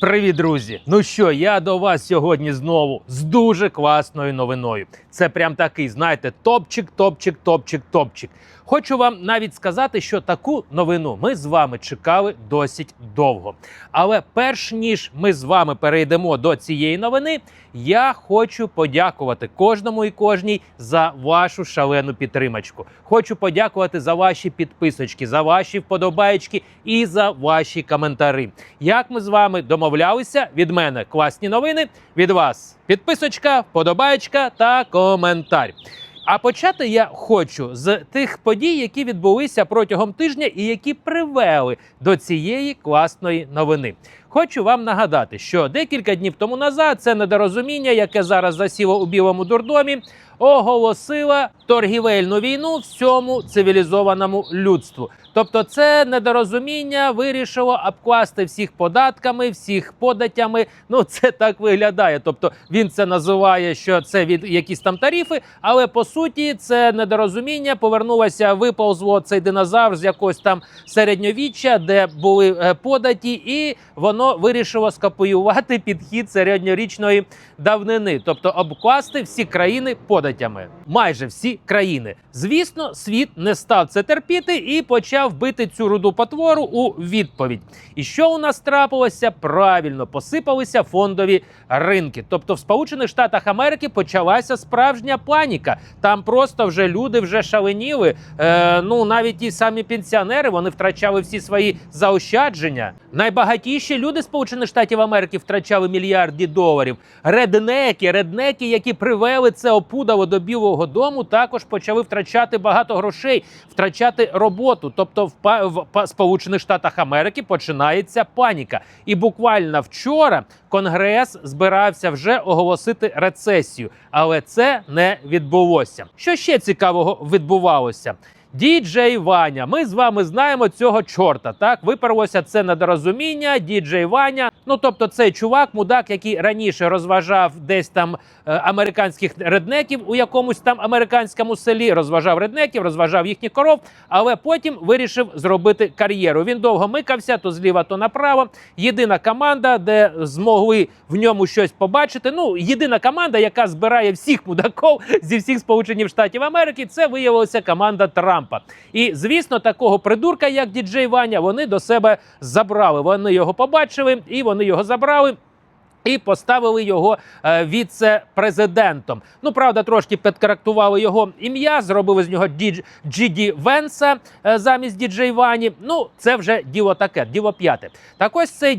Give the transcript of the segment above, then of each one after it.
Привіт, друзі! Ну що, я до вас сьогодні знову з дуже класною новиною. Це прям такий, знаєте, топчик, топчик, топчик, топчик. Хочу вам навіть сказати, що таку новину ми з вами чекали досить довго. Але перш ніж ми з вами перейдемо до цієї новини, я хочу подякувати кожному і кожній за вашу шалену підтримочку. Хочу подякувати за ваші підписочки, за ваші вподобаєчки і за ваші коментарі. Як ми з вами домовлялися, від мене класні новини, від вас підписочка, вподобаєчка та коментар. А почати я хочу з тих подій, які відбулися протягом тижня і які привели до цієї класної новини. Хочу вам нагадати, що декілька днів тому назад це недорозуміння, яке зараз засіло у білому дурдомі, оголосила торгівельну війну всьому цивілізованому людству. Тобто, це недорозуміння вирішило обкласти всіх податками, всіх податями. Ну це так виглядає. Тобто він це називає, що це від якісь там тарифи, але по суті це недорозуміння повернулося, виповзло цей динозавр з якогось там середньовіччя, де були е, податі, і воно вирішило скопіювати підхід середньорічної давнини, тобто обкласти всі країни податями. Майже всі країни. Звісно, світ не став це терпіти і почав бити цю руду потвору у відповідь. І що у нас трапилося? Правильно посипалися фондові ринки. Тобто, в Сполучених Штатах Америки почалася справжня паніка. Там просто вже люди вже шаленіли. Е, ну навіть ті самі пенсіонери вони втрачали всі свої заощадження. Найбагатіші люди Сполучених Штатів Америки втрачали мільярди доларів. Реднеки, реднеки, які привели це опудало до Білого Дому, також почали втрачати багато грошей, втрачати роботу. Тобто, в, в, в Сполучених Штатах Америки починається паніка. І буквально вчора Конгрес збирався вже оголосити рецесію, але це не відбулося. Що ще цікавого відбувалося? Діджей Ваня. Ми з вами знаємо цього чорта. Так виперлося це недорозуміння. Діджей Ваня. Ну тобто, цей чувак, мудак, який раніше розважав десь там е, американських реднеків у якомусь там американському селі, розважав реднеків, розважав їхніх коров, але потім вирішив зробити кар'єру. Він довго микався то зліва, то направо. Єдина команда, де змогли в ньому щось побачити. Ну, єдина команда, яка збирає всіх мудаков зі всіх Сполучених Штатів Америки, це виявилася команда Трампа. І звісно, такого придурка, як діджей Ваня, вони до себе забрали. Вони його побачили і вони його забрали. І поставили його е, віце-президентом. Ну правда, трошки підкоректували його ім'я, зробили з нього дідж Джіді Венса е, замість діджей Вані. Ну це вже діло таке, діло п'яте. Так ось цей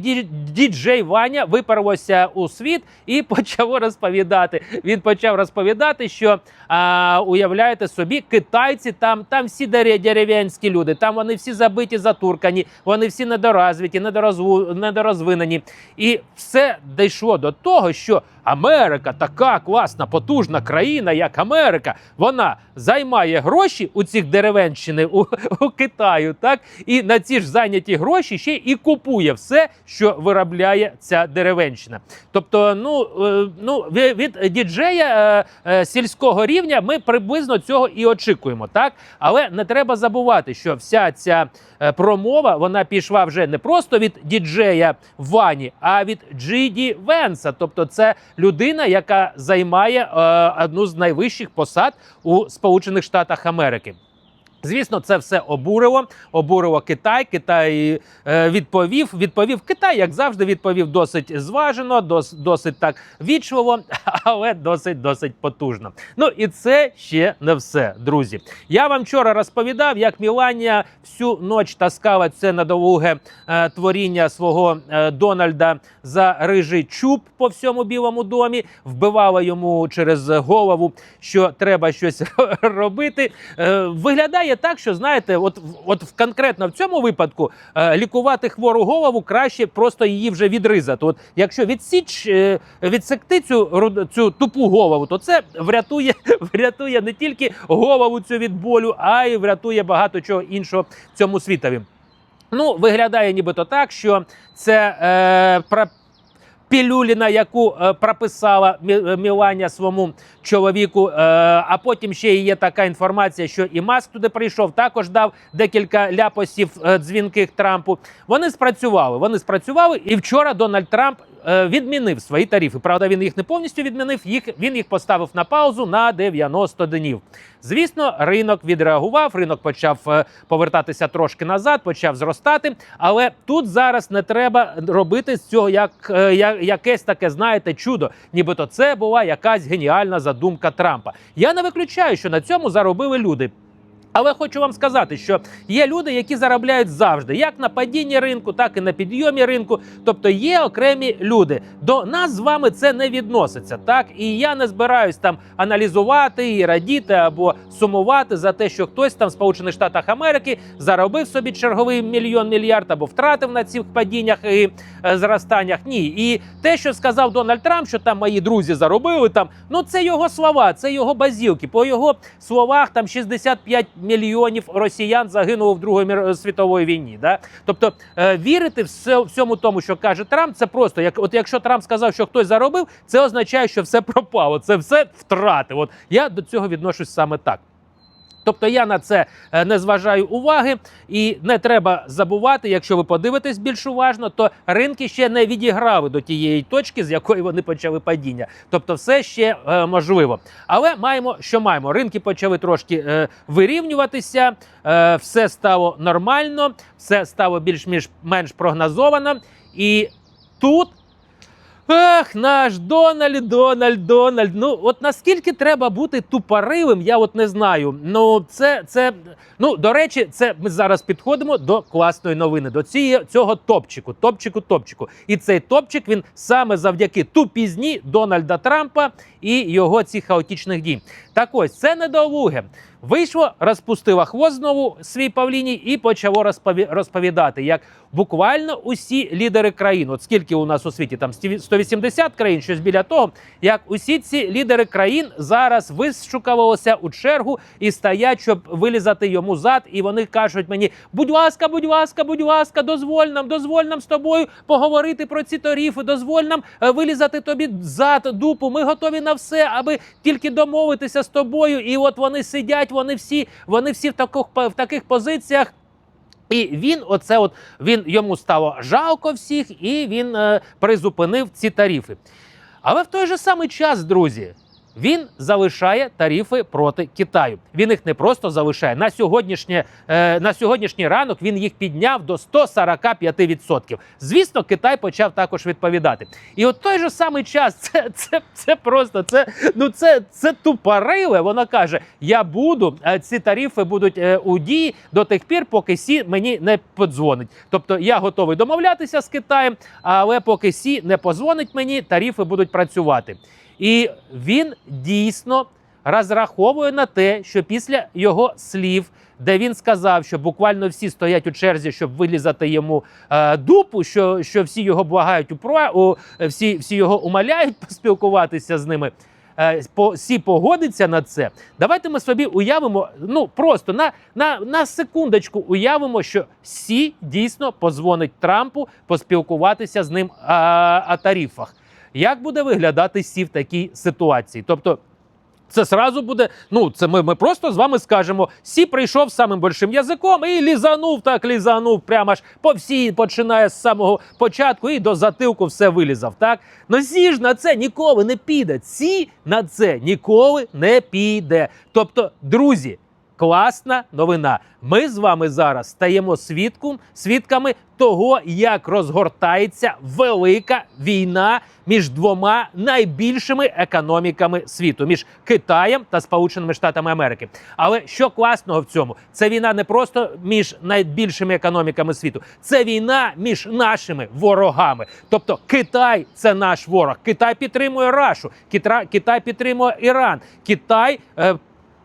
діджей Ваня випарвався у світ і почав розповідати. Він почав розповідати, що а, уявляєте собі, китайці там, там всі дерев'янські люди, там вони всі забиті, затуркані, вони всі недоразвиті, недорозву, недорозвинені. І все дійшло до того, що Америка така класна, потужна країна, як Америка, вона займає гроші у цих деревенщини у, у Китаю, так і на ці ж зайняті гроші ще і купує все, що виробляє ця деревенщина. Тобто, ну, е, ну від діджея е, е, сільського рівня ми приблизно цього і очікуємо, так але не треба забувати, що вся ця промова вона пішла вже не просто від діджея Вані, а від Джиді Венса. Тобто, це людина, яка займає е, одну з найвищих посад у Сполучених Штатах Америки. Звісно, це все обурило. Обурило Китай. Китай е, відповів. Відповів Китай, як завжди, відповів досить зважено, дос, досить так вічливо, але досить досить потужно. Ну і це ще не все, друзі. Я вам вчора розповідав, як Міланія всю ніч таскала це надолуге е, творіння свого е, Дональда за рижий чуб по всьому білому домі, вбивала йому через голову, що треба щось робити. Е, виглядає так, що знаєте, от, от конкретно в цьому випадку е, лікувати хвору голову краще просто її вже відризати. От якщо відсіч е, відсекти цю цю тупу голову, то це врятує, врятує не тільки голову цю від болю, а й врятує багато чого іншого цьому світові. Ну, виглядає нібито так, що це е, про. пілюлі, на яку е, прописала Мі- Міланя своєму чоловіку. Е, а потім ще є така інформація, що і Маск туди прийшов, також дав декілька ляпосів е, дзвінких Трампу. Вони спрацювали. Вони спрацювали, і вчора Дональд Трамп е, відмінив свої тарифи. Правда, він їх не повністю відмінив. Їх він їх поставив на паузу на 90 днів. Звісно, ринок відреагував. Ринок почав е, повертатися трошки назад, почав зростати. Але тут зараз не треба робити з цього як, як якесь таке, знаєте, чудо. Нібито це була якась геніальна задумка Трампа. Я не виключаю, що на цьому заробили люди. Але хочу вам сказати, що є люди, які заробляють завжди, як на падінні ринку, так і на підйомі ринку. Тобто є окремі люди. До нас з вами це не відноситься. Так і я не збираюсь там аналізувати і радіти або сумувати за те, що хтось там в Сполучених Штатах Америки заробив собі черговий мільйон мільярд або втратив на цих падіннях і е, зростаннях. Ні, і те, що сказав Дональд Трамп, що там мої друзі заробили там. Ну це його слова, це його базілки. По його словах, там 65 мільйонів росіян загинуло в Другій мір- світовій війні. Да? Тобто е, вірити в всьому тому, що каже Трамп, це просто як от якщо Трамп сказав, що хтось заробив, це означає, що все пропало, це все втрати. От я до цього відношусь саме так. Тобто я на це е, не зважаю уваги, і не треба забувати, якщо ви подивитесь більш уважно, то ринки ще не відіграли до тієї точки, з якої вони почали падіння. Тобто, все ще е, можливо. Але маємо, що маємо. Ринки почали трошки е, вирівнюватися, е, все стало нормально, все стало більш-менш менш прогнозовано. І тут Ах, наш Дональд, Дональд, Дональд. Ну от наскільки треба бути тупорилим, я от не знаю. Ну це, це ну до речі, це ми зараз підходимо до класної новини, до цієї цього топчику, топчику, топчику. І цей топчик він саме завдяки тупізні Дональда Трампа і його цих хаотичних дій. Так ось це недолуге. Вийшло, розпустила хвост знову свій Павліній і почало розповідати, як буквально усі лідери країн, от скільки у нас у світі, там 180 країн, щось біля того, як усі ці лідери країн зараз вишукувалися у чергу і стоять, щоб вилізати йому зад. І вони кажуть мені: будь ласка, будь ласка, будь ласка, дозволь нам, дозволь нам з тобою поговорити про ці тарифи, дозволь нам е, вилізати тобі зад, дупу. Ми готові на все, аби тільки домовитися з тобою. І от вони сидять, вони всі, вони всі в таких в таких позиціях. І він, оце от він йому стало жалко всіх, і він е, призупинив ці тарифи. Але в той же самий час, друзі, він залишає тарифи проти Китаю. Він їх не просто залишає на сьогоднішнє е, на сьогоднішній ранок. Він їх підняв до 145%. Звісно, Китай почав також відповідати. І от той же самий час, це, це, це просто це ну це, це тупориле. Вона каже: Я буду е, ці тарифи будуть е, у дії до тих пір, поки Сі мені не подзвонить. Тобто я готовий домовлятися з Китаєм, але поки Сі не позвонить мені, тарифи будуть працювати. І він дійсно розраховує на те, що після його слів, де він сказав, що буквально всі стоять у черзі, щоб вилізати йому е, дупу, що, що всі його благають у у, всі, всі його умоляють поспілкуватися з ними. е, по- Сі погодиться на це. Давайте ми собі уявимо, ну просто на, на, на секундочку уявимо, що Сі дійсно позвонить Трампу поспілкуватися з ним а, о тарифах. Як буде виглядати Сі в такій ситуації? Тобто. Це сразу буде. Ну, це ми, ми просто з вами скажемо. Сі прийшов самим большим язиком і лізанув, так лізанув, прямо аж по всій, починає з самого початку і до затилку все вилізав. Так ну Сі ж на це ніколи не піде. Сі на це ніколи не піде. Тобто, друзі. Класна новина. Ми з вами зараз стаємо свідком, свідками того, як розгортається велика війна між двома найбільшими економіками світу між Китаєм та Сполученими Штатами Америки. Але що класного в цьому? Це війна не просто між найбільшими економіками світу, це війна між нашими ворогами. Тобто Китай це наш ворог. Китай підтримує Рашу, Китай підтримує Іран, Китай. Е,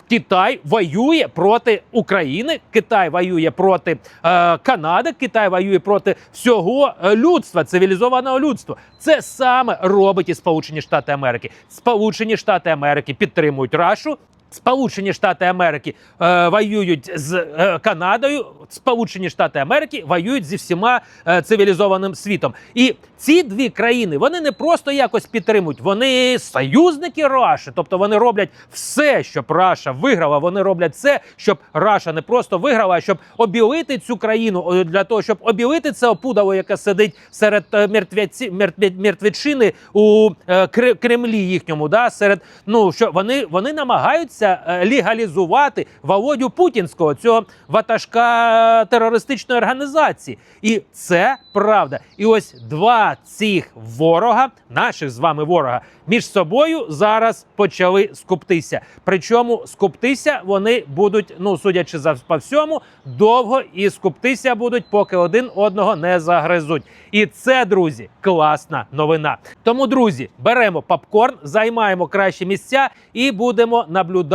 Китай воює проти України, Китай воює проти е, Канади, Китай воює проти всього е, людства, цивілізованого людства. Це саме робить і Сполучені Штати Америки. Сполучені Штати Америки підтримують Рашу. Сполучені Штати Америки е, воюють з е, Канадою, Сполучені Штати Америки воюють зі всіма е, цивілізованим світом. І ці дві країни вони не просто якось підтримують, вони союзники Раші. Тобто вони роблять все, щоб Раша виграла. Вони роблять все, щоб Раша не просто виграла, а щоб обілити цю країну е, для того, щоб обілити це опудало, яке сидить серед е, мертвяці, мертвячини у е, Кремлі їхньому. Да, серед ну що вони, вони намагаються е, легалізувати Володю Путінського, цього ватажка терористичної організації. І це правда. І ось два цих ворога, наших з вами ворога, між собою зараз почали скуптися. Причому скуптися вони будуть, ну судячи за по всьому, довго і скуптися будуть, поки один одного не загризуть. І це, друзі, класна новина. Тому, друзі, беремо попкорн, займаємо кращі місця і будемо наблюдати,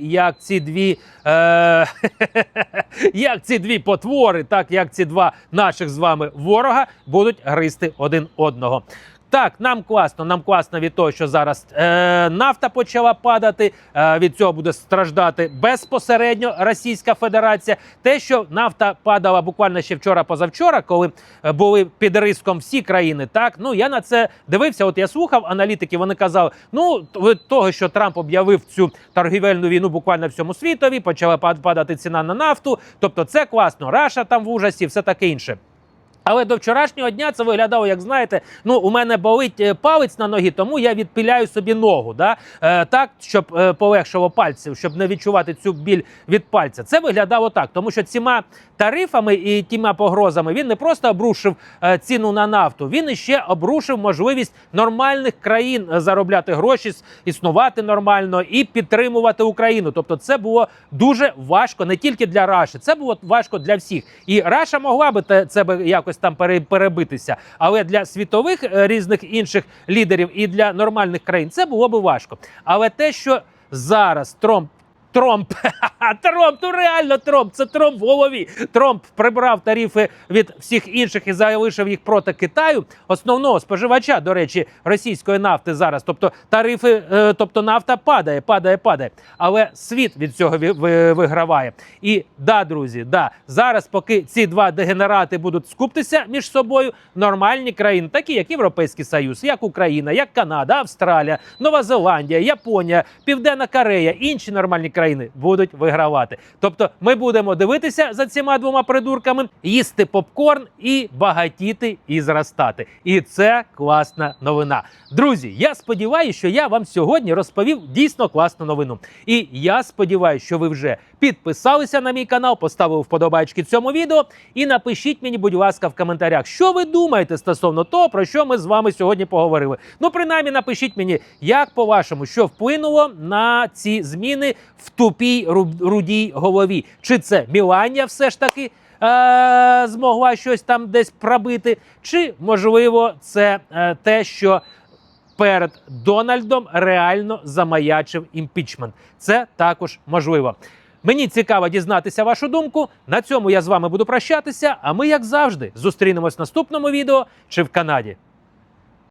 як ці дві, е- як ці дві потвори, так як ці два наших з вами ворога будуть гризти один одного. Так, нам класно, нам класно від того, що зараз е, нафта почала падати. Е, від цього буде страждати безпосередньо Російська Федерація. Те, що нафта падала буквально ще вчора-позавчора, коли е, були під риском всі країни. Так, ну я на це дивився. От я слухав аналітики. Вони казали: ну від того, що Трамп об'явив цю торгівельну війну буквально всьому світові, почала пад- падати ціна на нафту. Тобто, це класно. Раша там в ужасі, все таке інше. Але до вчорашнього дня це виглядало, як знаєте, ну у мене болить е, палець на ногі, тому я відпиляю собі ногу, да? е, так, щоб е, полегшило пальців, щоб не відчувати цю біль від пальця. Це виглядало так, тому що цими тарифами і тіма погрозами він не просто обрушив е, ціну на нафту, він іще обрушив можливість нормальних країн е, заробляти гроші, існувати нормально і підтримувати Україну. Тобто, це було дуже важко не тільки для Раші, це було важко для всіх. І Раша могла би це якось там пере- перебитися, але для світових е, різних інших лідерів і для нормальних країн це було би важко. Але те, що зараз Трамп. Тромп, Тромп, ну реально Тромп, це Тромп в голові. Тромп прибрав тарифи від всіх інших і залишив їх проти Китаю, основного споживача, до речі, російської нафти зараз. Тобто тарифи, е, тобто нафта падає, падає, падає. Але світ від цього ви- ви- виграває. І да, друзі, да, зараз, поки ці два дегенерати будуть скуптися між собою, нормальні країни, такі як Європейський Союз, як Україна, як Канада, Австралія, Нова Зеландія, Японія, Південна Корея, інші нормальні країни будуть вигравати. Тобто, ми будемо дивитися за цими двома придурками, їсти попкорн і багатіти і зростати. І це класна новина. Друзі, я сподіваюся, що я вам сьогодні розповів дійсно класну новину. І я сподіваюся, що ви вже підписалися на мій канал, поставили вподобайки цьому відео. І напишіть мені, будь ласка, в коментарях, що ви думаєте стосовно того, про що ми з вами сьогодні поговорили. Ну, принаймні, напишіть мені, як по-вашому, що вплинуло на ці зміни в тупій рудій голові. Чи це Міланія все ж таки? Е, змогла щось там десь пробити, чи можливо це е, те, що перед Дональдом реально замаячив імпічмент. Це також можливо. Мені цікаво дізнатися вашу думку. На цьому я з вами буду прощатися. А ми, як завжди, зустрінемось в наступному відео чи в Канаді.